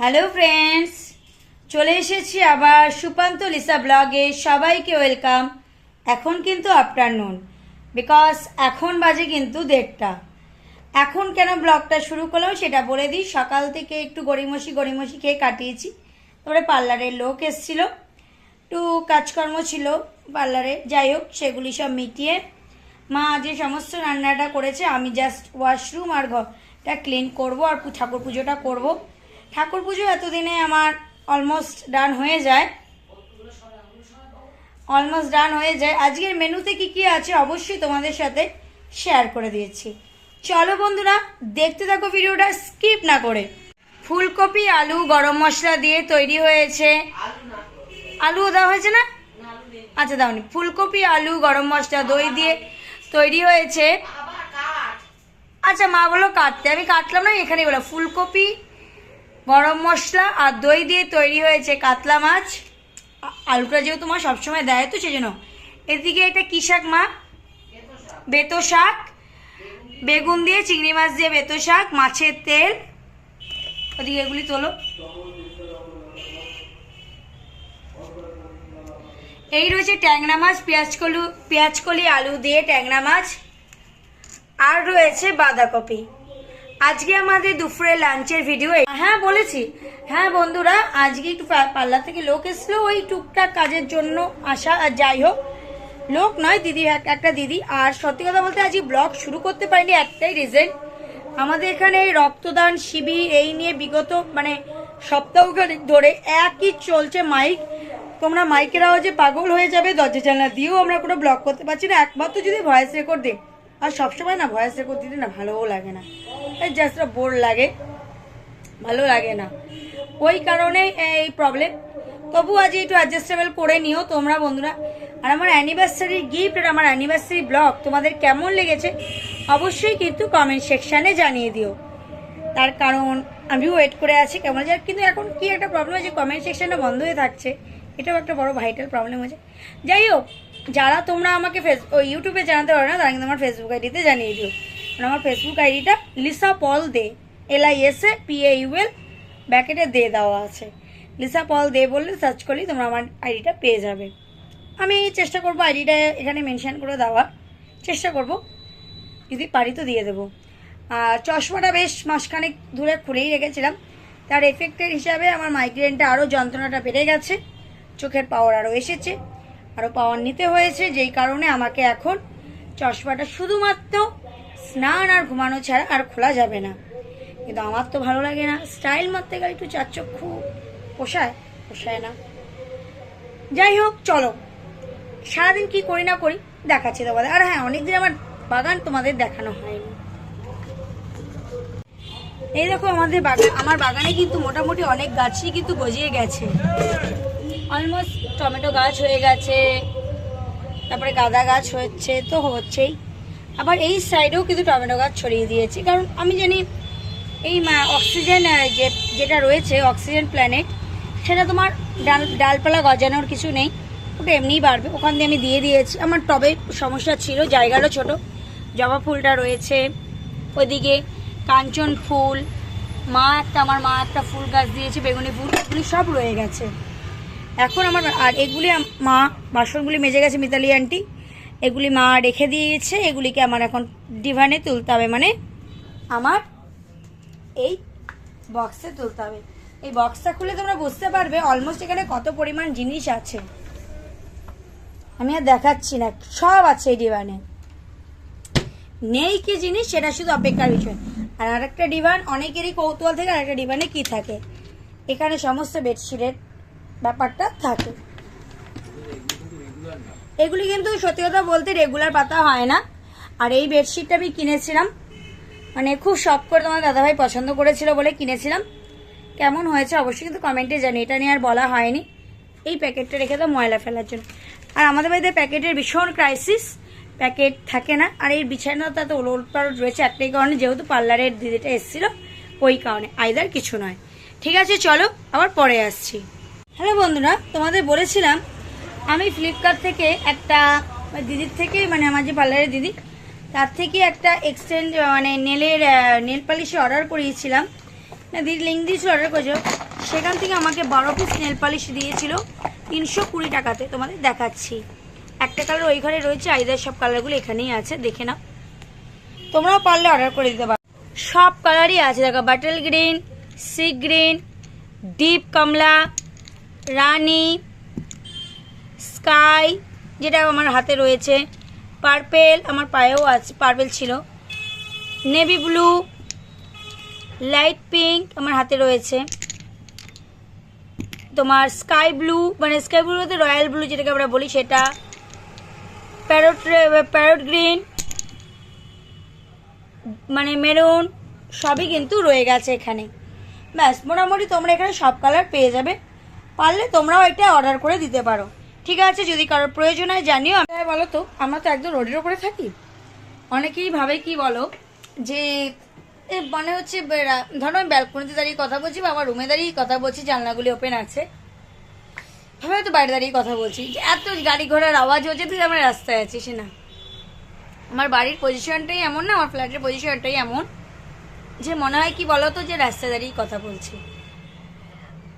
Hello friends চলে এসেছি আবার সুপান্ত লিসা ব্লগে। সবাইকে ওয়েলকাম। এখন কিন্তু আফটারনুন, বিকজ এখন বাজে কিন্তু দেড়টা। এখন কেন ব্লগটা শুরু করলাম সেটা বলে দিই। সকাল থেকে একটু গড়িমসি গড়িমসি খেয়ে কাটিয়েছি। তারপরে পার্লারের লোক এসেছিল। একটু কাজকর্ম ছিল পার্লারে। যাই হোক, সেগুলি সব মিটিয়ে মা যে সমস্ত রান্নাটা করেছে, আমি জাস্ট ওয়াশরুম আর ঘরটা ক্লিন করব আর ঠাকুর পুজোটা করব। ঠাকুর পুজো এতদিনে আমার অলমোস্ট ডান হয়ে যায়। অলমোস্ট ডান হয়ে যায়। আজকের মেনুতে কি কি আছে অবশ্যই তোমাদের সাথে শেয়ার করে দিয়েছি। চলো বন্ধুরা, দেখতে থাকো ভিডিওটা স্কিপ না করে। ফুলকপি, আলু, গরম মশলা দিয়ে তৈরি হয়েছে। আলুও দেওয়া হয়েছে না? আচ্ছা দাওনি ফুলকপি, আলু, গরম মশলা, দই দিয়ে তৈরি হয়েছে। আচ্ছা মা বলো কাটতে। আমি কাটলাম না এখানে বলো। ফুলকপি গরম মশলা আর দই দিয়ে তৈরি হয়েছে কাতলা মাছ। আলুটা যেহেতু মা সবসময় দেয়, তো সেই জন্য। এদিকে এটা কি শাক মা? বেতো শাক। বেগুন দিয়ে চিংড়ি মাছ দিয়ে বেতো শাক, মাছের তেল। ওদিকে এগুলি তোলো। এই রয়েছে ট্যাংরা মাছ, পেঁয়াজ কলু পেঁয়াজ কলি, আলু দিয়ে ট্যাংরা মাছ। আর রয়েছে বাঁধাকপি। আজকে আমাদের দুপুরে লাঞ্চের ভিডিও হ্যাঁ বলেছি। হ্যাঁ বন্ধুরা, আজকে একটু পার্লার থেকে লোক এসলো ওই টুকটাক কাজের জন্য আসা আর যাই হোক, লোক নয়, দিদি একটা দিদি। আর সত্যি কথা বলতে আজকে ব্লগ শুরু করতে পারিনি, একটাই রিজেন্ট আমাদের এখানে রক্তদান শিবির, এই নিয়ে বিগত মানে সপ্তাহখানেক ধরে একই চলছে মাইক তোমরা মাইকের আওয়াজে পাগল হয়ে যাবে, দরজা জানলা দিয়েও আমরা কোনো ব্লগ করতে পারছি না। একমাত্র যদি ভয়েস রেকর্ড দিই। আর সবসময় না ভয়েস রেকর্ড দিতে না ভালোও লাগে না। জাস্ট বোর লাগে। ভালো লাগে না। ওই কারণে এই প্রবলেম তবু আজ একটু অ্যাডজাস্টেবল করে নিও তোমরা বন্ধুরা। আর আমার অ্যানিভার্সারি গিফট আর আমার অ্যানিভার্সারি ব্লগ তোমাদের কেমন লেগেছে অবশ্যই কিন্তু কমেন্ট সেকশানে জানিয়ে দিও। তার কারণ আমিও ওয়েট করে আছি, কেমন যায় কিন্তু এখন কি একটা প্রবলেম হয়েছে কমেন্ট সেকশনটা বন্ধ হয়ে থাকছে। এটাও একটা বড় ভাইটাল প্রবলেম হয়েছে। যাই হোক, যারা তোমরা আমাকে ফেস ইউটিউবে জানাতে পারো না, তারা কিন্তু আমার ফেসবুক আইডিতে জানিয়ে দিও। আর আমার ফেসবুক আইডিটা Lisa Paul Dey L I S A P A U L ব্যাকেটে দে দেওয়া আছে। লিসা পল দে বললে সার্চ করলেই তোমরা আমার আইডিটা পেয়ে যাবে। আমি চেষ্টা করব আইডিটা এখানে মেনশান করে দেওয়ার। চেষ্টা করব। যদি পারি তো দিয়ে দেবো। আর চশমাটা বেশ মাসখানেক ধরে খুলেই রেখেছিলাম। তার এফেক্টের হিসাবে আমার মাইগ্রেনটা আরও যন্ত্রণাটা বেড়ে গেছে। চোখের পাওয়ার আরও এসেছে। আরও পাওয়ার নিতে হয়েছে। যেই কারণে আমাকে এখন চশমাটা শুধুমাত্র স্নান আর ঘুমানো ছাড়া আর খোলা যাবে না। কিন্তু আমার তো ভালো লাগে না। স্টাইল মারতে গেলে একটু চারচক্ষু পোষায় পোষায় না। যাই হোক, চলো। সারাদিন কি করি না করি, দেখাচ্ছি তোমাদের। আর হ্যাঁ অনেকদিন আমার বাগান তোমাদের দেখানো হয়নি। এই দেখো আমাদের বাগান। আমার বাগানে কিন্তু মোটামুটি অনেক গাছই কিন্তু গজিয়ে গেছে। অলমোস্ট টমেটো গাছ হয়ে গেছে। তারপরে গাঁদা গাছ হচ্ছে, তো হচ্ছেই। আবার এই সাইডেও কিন্তু টমেটো গাছ ছড়িয়ে দিয়েছি। কারণ আমি জানি এই অক্সিজেন যে, যেটা রয়েছে অক্সিজেন প্ল্যানেট সেটা তোমার ডাল, ডালপালা গজানোর কিছু নেই। ওটা এমনিই বাড়বে। ওখান দিয়ে আমি দিয়ে দিয়েছি। আমার টবে সমস্যা ছিল, জায়গাটা ছোট। জবা ফুলটা রয়েছে। ওইদিকে কাঞ্চন ফুল, মা একটা, আমার মা একটা ফুল গাছ দিয়েছে, বেগুনি ফুল, এগুলি সব রয়ে গেছে। এখন আমার, আর এগুলি মা, বাসনগুলি মেজে গেছে মিতালি আন্টি এগুলি মা রেখে দিয়েছে, এগুলিকে আমার এখন ডিভানে তুলতে হবে মানে আমার এই বক্সে তুলতে হবে। এই বক্সটা খুলে তোমরা বুঝতে পারবে অলমোস্ট এখানে কত পরিমাণ জিনিস আছে। আমি আর দেখাচ্ছি না, সব আছে এই ডিভানে নেই কি জিনিস সেটা শুধু অপেক্ষার বিষয়। আর আরেকটা ডিভান অনেকেরই কৌতূহল থেকে আরেকটা ডিভানে কি থাকে? এখানে সমস্ত বেডশিটের ব্যাপারটা থাকে। এগুলি কিন্তু সত্যি কথা বলতে রেগুলার পাতা হয় না। আর এই বেডশিটটা আমি কিনেছিলাম। মানে খুব শখ করে তোমার দাদাভাই পছন্দ করেছিল বলে কিনেছিলাম। কেমন হয়েছে অবশ্যই কিন্তু কমেন্টে জানি এটা নিয়ে আর বলা হয়নি। এই প্যাকেটটা রেখে দাও ময়লা ফেলার জন্য। আর আমাদের বাড়িতে প্যাকেটের ভীষণ ক্রাইসিস প্যাকেট থাকে না। আর এই বিছানাটা তো ওলট পালট রয়েছে একটাই কারণে, যেহেতু পার্লারের দিদিটা এসেছিল, ওই কারণে। আইদার কিছু নয়। ঠিক আছে, চলো, আবার পরে আসছি। হ্যালো বন্ধুরা, তোমাদের বলেছিলাম আমি ফ্লিপকার্ট থেকে একটা, দিদির থেকে মানে আমার যে পার্লারের দিদি, তার থেকে একটা এক্সচেঞ্জ মানে নেলের নেল পালিশে অর্ডার করিয়েছিলাম। না, দিদি লিঙ্ক দিয়েছিল অর্ডার করেছিল। সেখান থেকে আমাকে বারো পিস নেল পালিশ দিয়েছিল তিনশো কুড়ি টাকাতে। তোমাদের দেখাচ্ছি। একটা কালার ওই ঘরে রয়েছে আইদার সব কালারগুলো এখানেই আছে, দেখে নাও। তোমরাও পারলে অর্ডার করে দিতে পারো। সব কালারই আছে। দেখো bottle green sea green deep কমলা, রানি স্কাই, যেটা আমার হাতে রয়েছে। পার্পেল, আমার পায়েও আছে, পার্পেল ছিল। নেভি ব্লু, লাইট পিঙ্ক আমার হাতে রয়েছে। তোমার স্কাই ব্লু মানে স্কাই ব্লুতে রয়্যাল ব্লু যেটাকে আমরা বলি, সেটা। প্যারট প্যারট গ্রিন মানে মেরুন, সবই কিন্তু রয়ে গেছে এখানে। ব্যাস, মোটামুটি তোমরা এখানে সব কালার পেয়ে যাবে। পারলে তোমরাও এটা অর্ডার করে দিতে পারো। ঠিক আছে, যদি কারোর প্রয়োজন হয় জানিও আমি বলো তো, আমরা তো একদম রোডের ওপরে থাকি। অনেকেই ভাবে কি বলো, যে মানে হচ্ছে ধরো আমি ব্যালকনিতে দাঁড়িয়ে কথা বলছি বা আমার রুমে দাঁড়িয়ে কথা বলছি, জানলাগুলি ওপেন আছে। ভাবে হয়তো বাইরে দাঁড়িয়ে কথা বলছি। যে এত গাড়ি ঘোড়ার আওয়াজ হচ্ছে, তুই আমার রাস্তায় আছিস, না। আমার বাড়ির পজিশনটাই এমন না, আমার ফ্ল্যাটের পজিশনটাই এমন। যে মনে হয় কি বলতো যে রাস্তায় দাঁড়িয়ে কথা বলছি।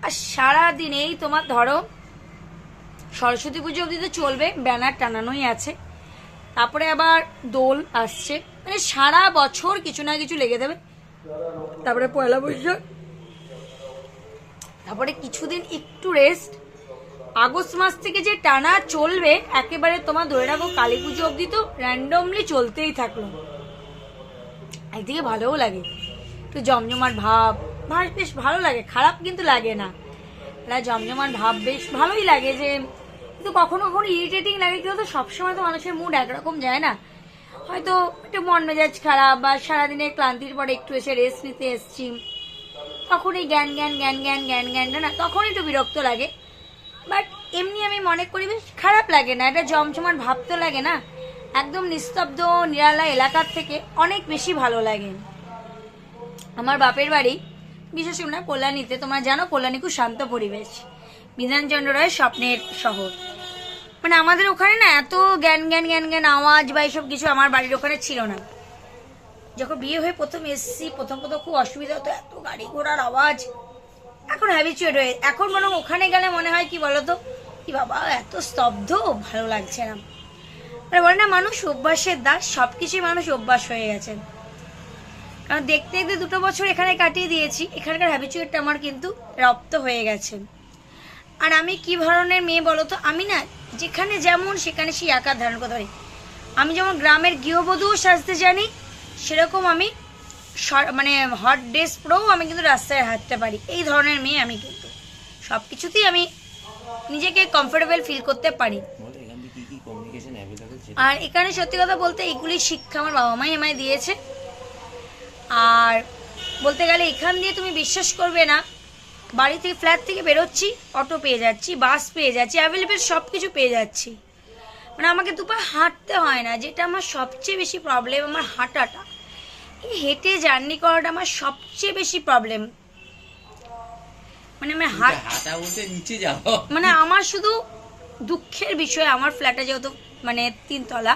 আর সারাদিন এই তোমার, ধরো সরস্বতী পুজো অবধি তো চলবে, ব্যানার টানানোই আছে। তারপরে আবার দোল আসছে মানে সারা বছর কিছু না কিছু লেগে দেবে। তারপরে পয়লা বৈশাখ, তারপরে কিছুদিন একটু রেস্ট আগস্ট মাস থেকে যে টানা চলবে, একেবারে তোমার ধরে রাখো, কালী পুজো অবধি তো র্যান্ডমলি চলতেই থাকল। একদিকে ভালোও লাগে, একটু জমজমার ভাব ভাব বেশ ভালো লাগে, খারাপ কিন্তু লাগে না। একটা জমজমাট ভাব বেশ ভালোই লাগে যে কিন্তু কখনো কখনো ইরিটেটিং লাগে কেউ তো সবসময় তো মানুষের মুড একরকম যায় না। হয়তো একটু মন মেজাজ খারাপ বা সারাদিনের ক্লান্তির পরে একটু এসে রেস্ট নিতে এসছি। তখনই জ্ঞান জ্ঞান জ্ঞান জ্ঞান জ্ঞান জ্ঞানটা না তখন একটু বিরক্ত লাগে। বাট এমনি আমি মনে করি বেশ খারাপ লাগে না এটা জমজমাট ভাব তো লাগে না। একদম নিস্তব্ধ, নিরালা এলাকার থেকে অনেক বেশি ভালো লাগে। আমার বাপের বাড়ি, বিশেষ না, কল্যাণীতে, তোমরা জানো, কল্যাণী খুব শান্ত পরিবেশ। বিধানচন্দ্র রায় স্বপ্নের শহর। মানে আমাদের ওখানে না এত জ্ঞান জ্ঞান জ্ঞান জ্ঞান, আওয়াজ বা এইসব কিছু আমার বাড়ির ওখানে ছিল না। যখন বিয়ে হয়ে প্রথম এসেছি, প্রথম প্রথম খুব অসুবিধা হতো, এত গাড়ি ঘোড়ার আওয়াজ। এখন হ্যাবিচুয়েট হয়ে, এখন বরং ওখানে গেলে মনে হয় কি বলতো, কি বাবা, এত স্তব্ধ, ভালো লাগছে না। মানে বলে না, মানুষ অভ্যাসের দাস সব কিছুই মানুষ অভ্যাস হয়ে গেছে। কারণ দেখতে দেখতে দুটো বছর এখানে কাটিয়ে দিয়েছি, এখানকার হ্যাবিচুয়েটটা আমার কিন্তু রপ্ত হয়ে গেছে। আর আমি কি ধরনের মেয়ে বলো তো? আমি না যেখানে যেমন সেখানে সেই আকার ধারণ করতে পারি। আমি যেমন গ্রামের গৃহবধূও সাজতে জানি সেরকম আমি মানে হট ড্রেস পরেও আমি কিন্তু রাস্তায় হাঁটতে পারি। এই ধরনের মেয়ে আমি কিন্তু। সব কিছুতেই আমি নিজেকে কমফোর্টেবল ফিল করতে পারি। আর এখানে সত্যি কথা বলতে এইগুলি শিক্ষা আমার বাবা মাই আমায় দিয়েছে। আর বলতে গেলে এখান দিয়ে তুমি বিশ্বাস করবে না বাড়ি থেকে ফ্ল্যাট থেকে বেরোচ্ছি অটো পেয়ে যাচ্ছি বাস পেয়ে যাচ্ছি অ্যাভেলেবেল সব কিছু পেয়ে যাচ্ছি। মানে আমাকে দুপায়ে হাঁটতে হয় না যেটা আমার সবচেয়ে বেশি প্রবলেম আমার হাঁটাটা। এই হেঁটে জার্নি করাটা আমার সবচেয়ে বেশি প্রবলেম মানে আমার হাঁট হাঁটা বলতে নিচে যাও মানে আমার শুধু দুঃখের বিষয় আমার ফ্ল্যাটটা যেহেতু মানে তিনতলা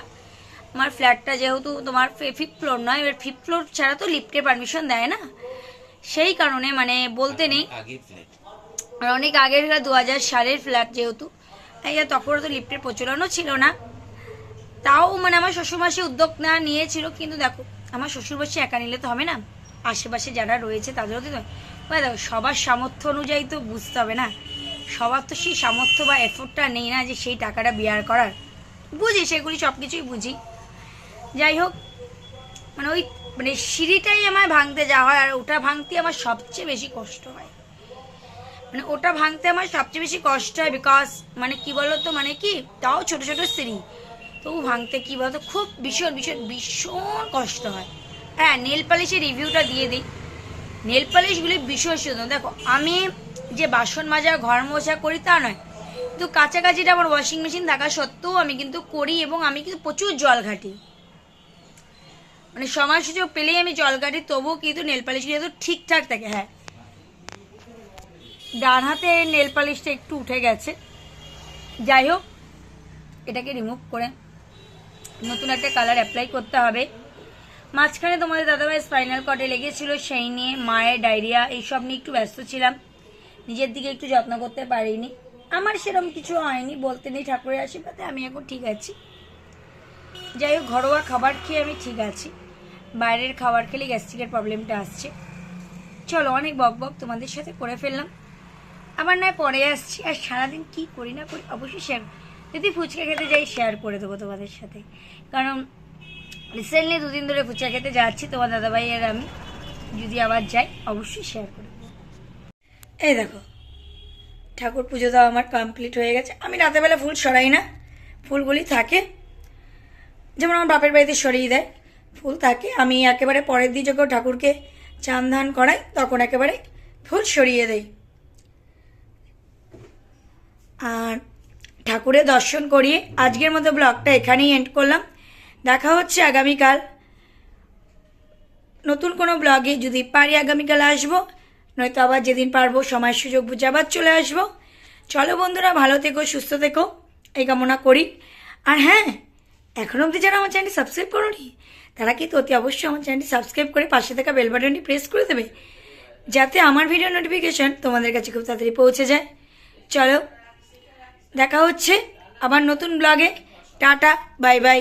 আমার ফ্ল্যাটটা যেহেতু তোমার ফিফথ ফ্লোর নয় এবার ফিফথ ফ্লোর ছাড়া তো লিফটের পারমিশন দেয় না। সেই কারণে মানে বলতে নেই। অনেক আগের দু হাজার সালের ফ্ল্যাট যেহেতু তাই আর তখন তো লিফটের প্রচলনও ছিল না। তাও মানে আমার শ্বশুরমাসে উদ্যোগ না নিয়েছিল কিন্তু দেখো আমার শ্বশুরবাসী একা নিলে তো হবে না। আশেপাশে যারা রয়েছে তাদেরও তো ওই দেখো সবার সামর্থ্য অনুযায়ী তো বুঝতে হবে না। সবার তো সেই সামর্থ্য বা এফোর্টটা নেই না যে সেই টাকাটা বিয়ার করার। বুঝি সেগুলি সব কিছুই বুঝি। যাই হোক মানে ওই মানে সিঁড়িটাই আমার ভাঙতে যাওয়া হয়, আর ওটা ভাঙতে আমার সবচেয়ে বেশি কষ্ট হয়। মানে ওটা ভাঙতে আমার সবচেয়ে বেশি কষ্ট হয় বিকজ মানে কি বলতো মানে কি, তাও ছোট ছোট সিঁড়ি। তবু ভাঙতে কি বলতো, খুব ভীষণ ভীষণ ভীষণ কষ্ট হয়। হ্যাঁ নেল পালিশের রিভিউটা দিয়ে দিই। নেল পালিশগুলি ভীষণ সুন্দর। দেখো, আমি যে বাসন মাজা, ঘর মোছা করি তা নয়, কিন্তু কাছাকাছিটা আমার ওয়াশিং মেশিন থাকা সত্ত্বেও আমি কিন্তু করি এবং আমি কিন্তু প্রচুর জল ঘাটি। মানে সময় সুযোগ পেলেই আমি জল কাটি তবুও কিন্তু নেল পালিশ যেহেতু ঠিকঠাক থাকে হ্যাঁ। ডান হাতে নেল পালিশটা একটু উঠে গেছে। যাই হোক, এটাকে রিমুভ করে নতুন একটা কালার অ্যাপ্লাই করতে হবে। মাঝখানে তোমাদের দাদাভাই স্পাইনাল কর্ডে লেগেছিল, সেই নিয়ে মায়ের ডায়রিয়া এইসব নিয়ে একটু ব্যস্ত ছিলাম। নিজের দিকে একটু যত্ন করতে পারিনি। আমার সেরকম কিছু হয়নি, বলতে নেই, ঠাকুরের আশীর্বাদে আমি এখন ঠিক আছি। যাই হোক, ঘরোয়া খাবার খেয়ে আমি ঠিক আছি। বাইরের খাবার খেলে গ্যাস্ট্রিকের প্রবলেমটা আসছে। চলো অনেক বক বক তোমাদের সাথে করে ফেললাম। আবার নয় পরে আসছি, আর সারাদিন কি করি না করি অবশ্যই শেয়ার যদি ফুচকা খেতে যাই শেয়ার করে দেবো তোমাদের সাথে। কারণ রিসেন্টলি দুদিন ধরে ফুচকা খেতে যাচ্ছি, তোমার দাদাভাই আর আমি। যদি আবার যাই, অবশ্যই শেয়ার করে। এই দেখো, ঠাকুর পুজো দেওয়া আমার কমপ্লিট হয়ে গেছে। আমি রাতেরবেলা ফুল সরাই না। ফুলগুলি থাকে, যেমন আমার বাপের বাড়িতে সরিয়ে দেয়। ফুল থাকে, আমি একেবারে পরের দিন যখন ঠাকুরকে চান ধান করাই, তখন একেবারে ফুল সরিয়ে দেই। আর ঠাকুরের দর্শন করিয়ে আজকের মতো ব্লগটা এখানেই এন্ড করলাম। দেখা হচ্ছে আগামীকাল। নতুন কোনো ব্লগে যদি পারি আগামীকাল আসব, নয়তো আবার যেদিন পারব সময় সুযোগ বুঝে আবার চলে আসব। চলো বন্ধুরা, ভালো থেকো, সুস্থ থেকো, এই কামনা করি। আর হ্যাঁ এখন অবধি যারা আমার চ্যানেলটি সাবস্ক্রাইব করোনি তারা কিন্তু অতি অবশ্যই আমার চ্যানেলটি সাবস্ক্রাইব করে পাশে থাকা বেল বাটনটি প্রেস করে দেবে? যাতে আমার ভিডিও নোটিফিকেশন তোমাদের কাছে খুব তাড়াতাড়ি পৌঁছে যায়। চলো, দেখা হচ্ছে আবার নতুন ব্লগে। Tata, bye bye.